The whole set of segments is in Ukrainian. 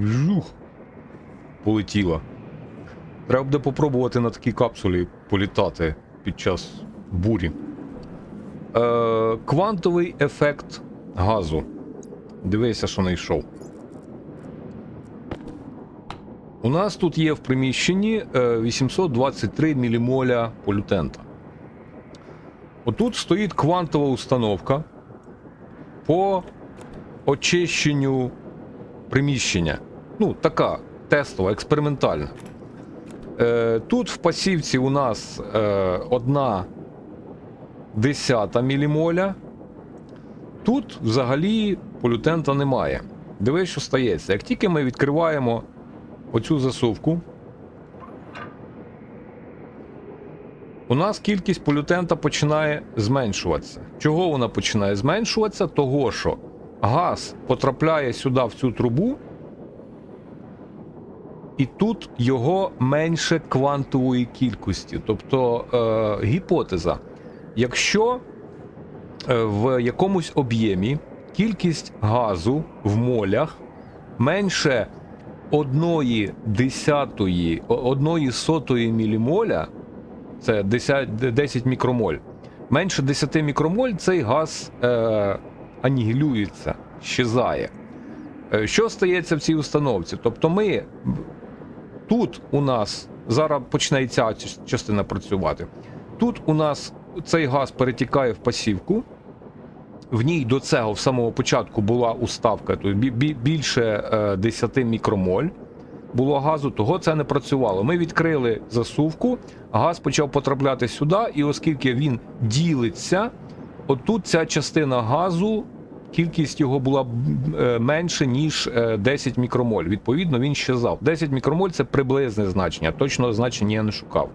Жух. Полетіла. Треба буде попробувати на такій капсулі політати під час бурі. Е, квантовий ефект газу. Дивися, що знайшов. У нас тут є в приміщенні е, 823 мілімоля полютента. Отут стоїть квантова установка по очищенню приміщення. Ну, така тестова, експериментальна. Е, тут в пасівці у нас е, одна десята мілімоля. Тут взагалі полютента немає. Дивись, що стається. Як тільки ми відкриваємо оцю засувку, у нас кількість полютента починає зменшуватися. Чого вона починає зменшуватися? Того, що газ потрапляє сюди в цю трубу, і тут його менше квантової кількості. Тобто е, гіпотеза. Якщо е, в якомусь об'ємі кількість газу в молях менше одної десятої, одної сотої мілімоля, це 10, 10 мікромоль. Менше 10 мікромоль цей газ е, анігілюється, щезає. Е, Що стається в цій установці? Тобто ми тут у нас зараз почне ця частина працювати. Тут у нас цей газ перетікає в пасівку. В ній до цього в самого початку була уставка, бі- більше е, 10 мікромоль було газу, того це не працювало. Ми відкрили засувку, газ почав потрапляти сюди, і оскільки він ділиться, отут ця частина газу, кількість його була е, менше, ніж е, 10 мікромоль. Відповідно, він щезав. 10 мікромоль це приблизне значення, точного значення я не шукав.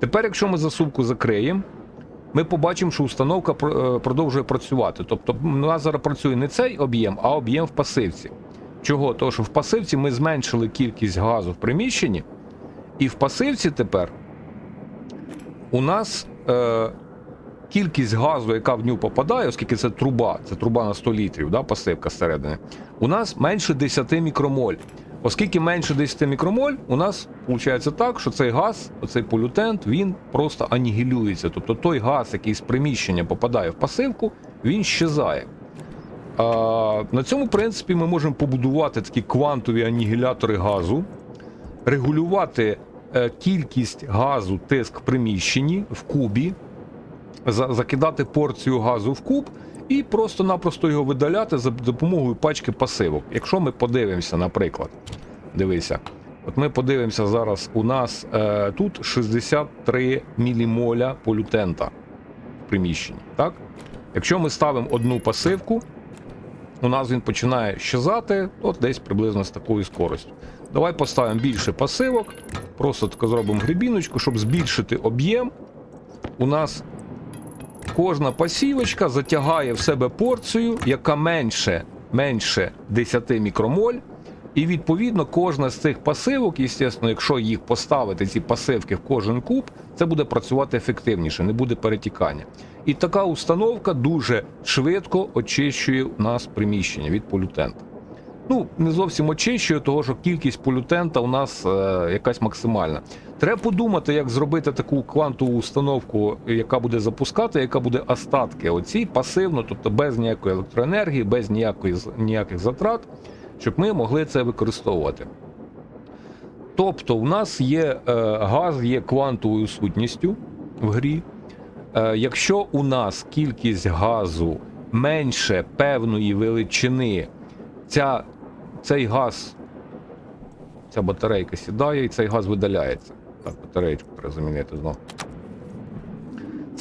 Тепер, якщо ми засувку закриємо, ми побачимо, що установка е, продовжує працювати. Тобто, у нас зараз працює не цей об'єм, а об'єм в пасивці. Чого? Тому що в пасивці ми зменшили кількість газу в приміщенні, і в пасивці тепер у нас е, кількість газу, яка в нього попадає, оскільки це труба, це труба на 100 літрів, да, пасивка зсередини, у нас менше 10 мікромоль. Оскільки менше 10 мікромоль, у нас виходить так, що цей газ, оцей полютент, він просто анігілюється. Тобто той газ, який з приміщення попадає в пасивку, він щезає. На цьому принципі ми можемо побудувати такі квантові анігілятори газу, регулювати е, кількість газу, тиск в приміщенні в кубі, за- закидати порцію газу в куб і просто-напросто його видаляти за допомогою пачки пасивок. Якщо ми подивимося, наприклад, дивися, от ми подивимося зараз, у нас е, тут 63 мілімоля полютента в приміщенні. Так? Якщо ми ставимо одну пасивку, у нас він починає щезати, от десь приблизно з такою скоростю. Давай поставимо більше пасивок, просто так зробимо грибіночку, щоб збільшити об'єм. У нас кожна пасівочка затягає в себе порцію, яка менше, менше 10 мікромоль. І відповідно кожна з цих пасивок, естественно, якщо їх поставити, ці пасивки в кожен куб, це буде працювати ефективніше, не буде перетікання. І така установка дуже швидко очищує у нас приміщення від полютента. Ну, не зовсім очищує, того що кількість полютента у нас е, якась максимальна. Треба подумати, як зробити таку квантову установку, яка буде запускати, яка буде остатки оці пасивно, тобто без ніякої електроенергії, без ніякої, ніяких затрат, щоб ми могли це використовувати. Тобто, у нас є е, газ є квантовою сутністю в грі. Е, якщо у нас кількість газу менше певної величини, ця, цей газ, ця батарейка сідає і цей газ видаляється. Так, батареєчку треба замінити знову.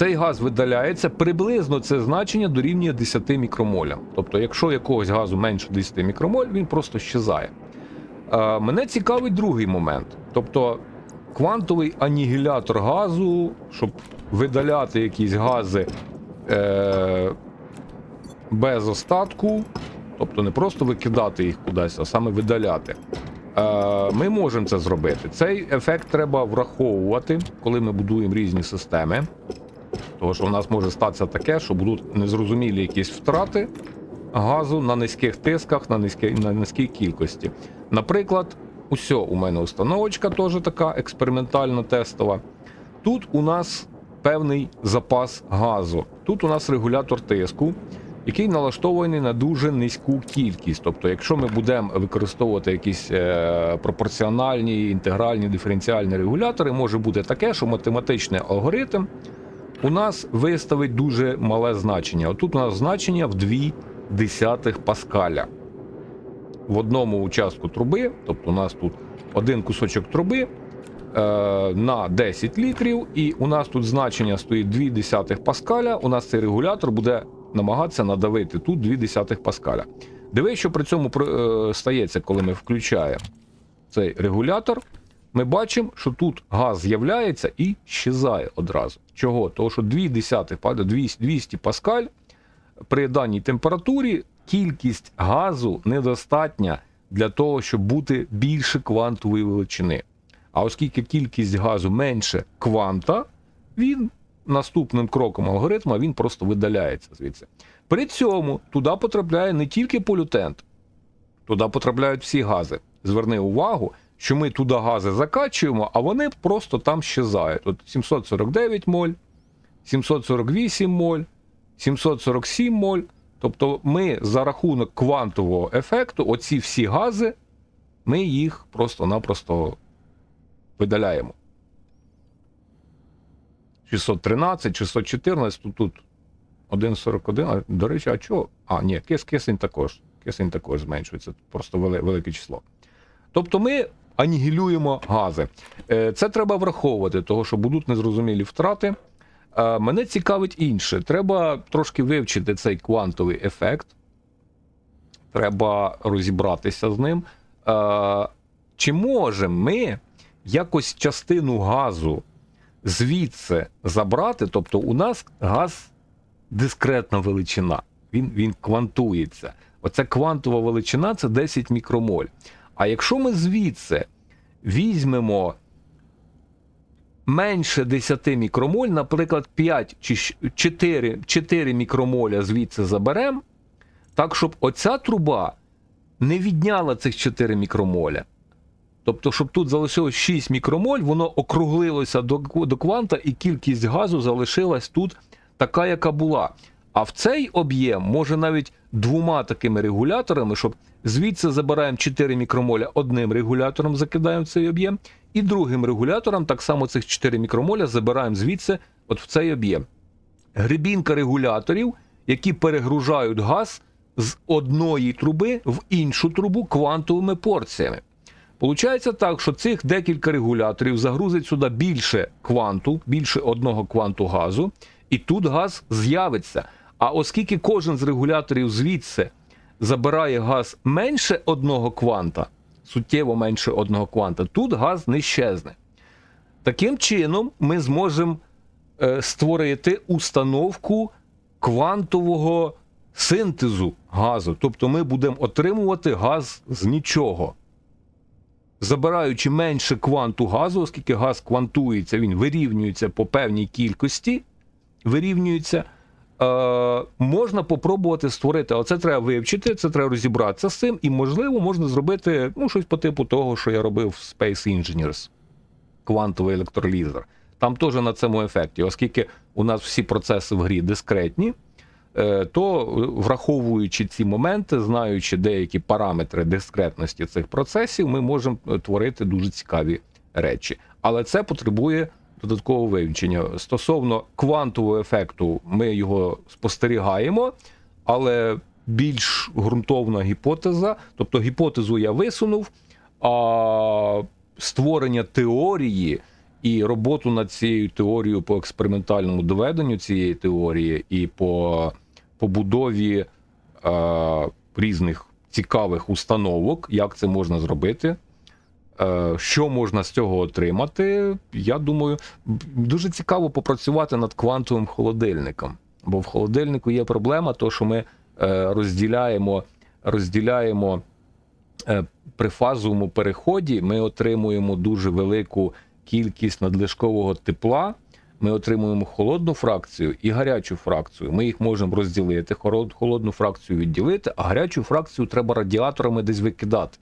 Цей газ видаляється, приблизно це значення дорівнює 10 мікромолям. Тобто, якщо якогось газу менше 10 мікромоль, він просто щезає. Е, мене цікавить другий момент. Тобто, квантовий анігілятор газу, щоб видаляти якісь гази е, без остатку, тобто не просто викидати їх кудись, а саме видаляти. Е, ми можемо це зробити. Цей ефект треба враховувати, коли ми будуємо різні системи. Тому що у нас може статися таке, що будуть незрозумілі якісь втрати газу на низьких тисках, на низькій, на низькій кількості. Наприклад, усьо у мене установочка теж така експериментально тестова. Тут у нас певний запас газу. Тут у нас регулятор тиску, який налаштований на дуже низьку кількість. Тобто, якщо ми будемо використовувати якісь е, пропорціональні, інтегральні, диференціальні регулятори, може бути таке, що математичний алгоритм у нас виставить дуже мале значення. Отут у нас значення в 2 десятих паскаля. В одному участку труби, тобто у нас тут один кусочок труби е, на 10 літрів, і у нас тут значення стоїть 2 десятих паскаля. У нас цей регулятор буде намагатися надавити тут 2 десятих паскаля. Диви, що при цьому е, стається, коли ми включаємо цей регулятор. Ми бачимо, що тут газ з'являється і щезає одразу. Чого? Тому що 2 десятих, 200, 200 паскаль при даній температурі кількість газу недостатня для того, щоб бути більше квантової величини. А оскільки кількість газу менше кванта, він наступним кроком алгоритму він просто видаляється звідси. При цьому туди потрапляє не тільки полютент, туди потрапляють всі гази. Зверни увагу, що ми туди гази закачуємо, а вони просто там щезають. От 749 моль, 748 моль, 747 моль. Тобто ми за рахунок квантового ефекту, оці всі гази, ми їх просто-напросто видаляємо. 613, 614, тут, тут 1,41. А, До речі, а чого? А, ні, кис, кисень також. Кисень також зменшується. Просто вели, велике число. Тобто ми анігілюємо гази. Е, Це треба враховувати, того що будуть незрозумілі втрати. Е, Мене цікавить інше. Треба трошки вивчити цей квантовий ефект. Треба розібратися з ним. Е, Чи можемо ми якось частину газу звідси забрати? Тобто, у нас газ дискретна величина, він, він квантується. Оця квантова величина це 10 мікромоль. А якщо ми звідси візьмемо менше 10 мікромоль, наприклад, 5 чи 4, 4 мікромоля звідси заберемо, так, щоб оця труба не відняла цих 4 мікромоля. Тобто, щоб тут залишилось 6 мікромоль, воно округлилося до, до кванта, і кількість газу залишилась тут така, яка була. А в цей об'єм може навіть двома такими регуляторами, щоб звідси забираємо 4 мікромоля одним регулятором, закидаємо в цей об'єм, і другим регулятором так само цих 4 мікромоля забираємо звідси, от в цей об'єм. Грибінка регуляторів, які перегружають газ з одної труби в іншу трубу квантовими порціями. Получається так, що цих декілька регуляторів загрузить сюди більше кванту, більше одного кванту газу, і тут газ з'явиться. А оскільки кожен з регуляторів звідси забирає газ менше одного кванта, суттєво менше одного кванта, тут газ не щезне. Таким чином, ми зможемо е, створити установку квантового синтезу газу. Тобто ми будемо отримувати газ з нічого. Забираючи менше кванту газу, оскільки газ квантується, він вирівнюється по певній кількості, вирівнюється, е, можна попробувати створити. Але це треба вивчити, це треба розібратися з цим, і, можливо, можна зробити ну, щось по типу того, що я робив в Space Engineers, квантовий електролізер. Там теж на цьому ефекті, оскільки у нас всі процеси в грі дискретні, е, то враховуючи ці моменти, знаючи деякі параметри дискретності цих процесів, ми можемо творити дуже цікаві речі. Але це потребує додаткового вивчення. Стосовно квантового ефекту, ми його спостерігаємо, але більш ґрунтовна гіпотеза, тобто гіпотезу я висунув, а створення теорії і роботу над цією теорією по експериментальному доведенню цієї теорії і по побудові е, різних цікавих установок, як це можна зробити. Е, Що можна з цього отримати? Я думаю, дуже цікаво попрацювати над квантовим холодильником. Бо в холодильнику є проблема, то що ми е, розділяємо, розділяємо е, при фазовому переході, ми отримуємо дуже велику кількість надлишкового тепла. ми отримуємо холодну фракцію і гарячу фракцію. Ми їх можемо розділити, холодну фракцію відділити, а гарячу фракцію треба радіаторами десь викидати.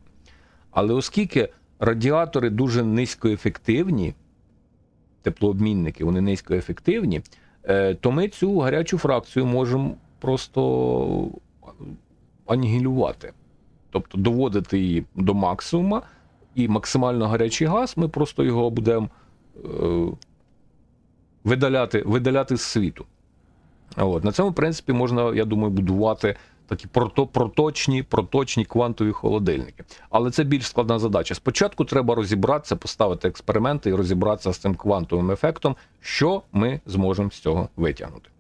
Але оскільки радіатори дуже низькоефективні, теплообмінники, вони низькоефективні, е, то ми цю гарячу фракцію можемо просто анігілювати. Тобто доводити її до максимума, і максимально гарячий газ, ми просто його будемо е, видаляти, видаляти з світу. От. На цьому, в принципі, можна, я думаю, будувати такі прото, проточні, проточні квантові холодильники. Але це більш складна задача. Спочатку треба розібратися, поставити експерименти і розібратися з цим квантовим ефектом, що ми зможемо з цього витягнути.